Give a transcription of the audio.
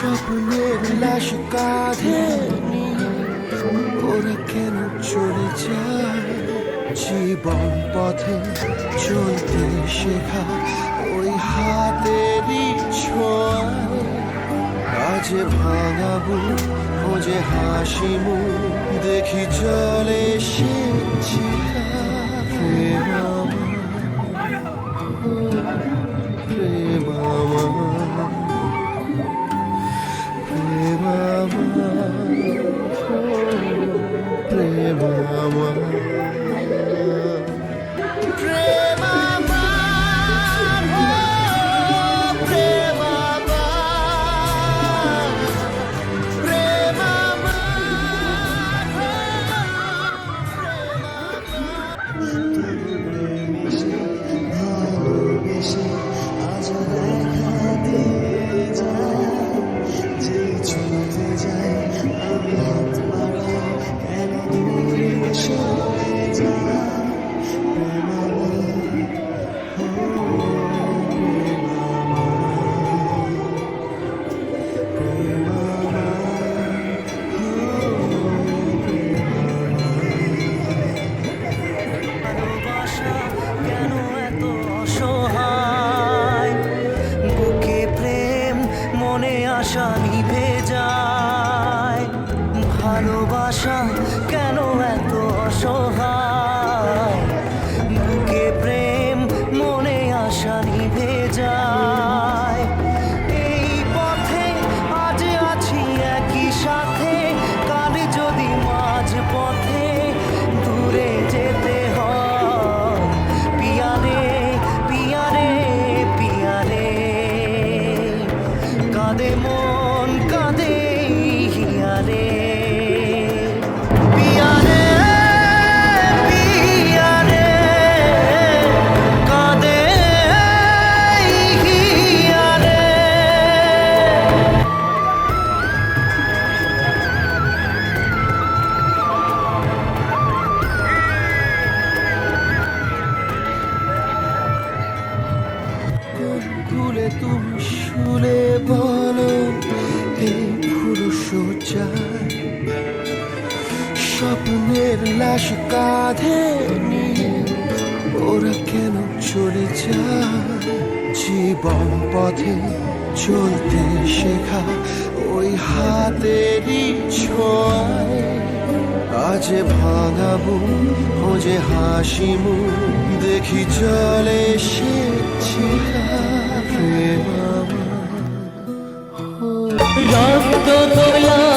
স্বপ্নের লাশ কাঁধে ওরা কেন চলে যায়? জীবন পথে চলতে শেখা ওই হাতেরই ছোঁয়ায় আজে ভাঙাবো খোঁজে হাসি মুখ, দেখি চলে সে আমার, ভালোবাসা gone. স্বপ্নের লাশ কাঁধে নিয়ে ওরা কেন চলে যায়? জীবন পথে চলতে শেখা ওই হাতেরই ছোঁয়ায়। আজ ভাঙাবো, খোঁজে হাসি মুখ, দেখি চলে প্রেম রক্ত তোলা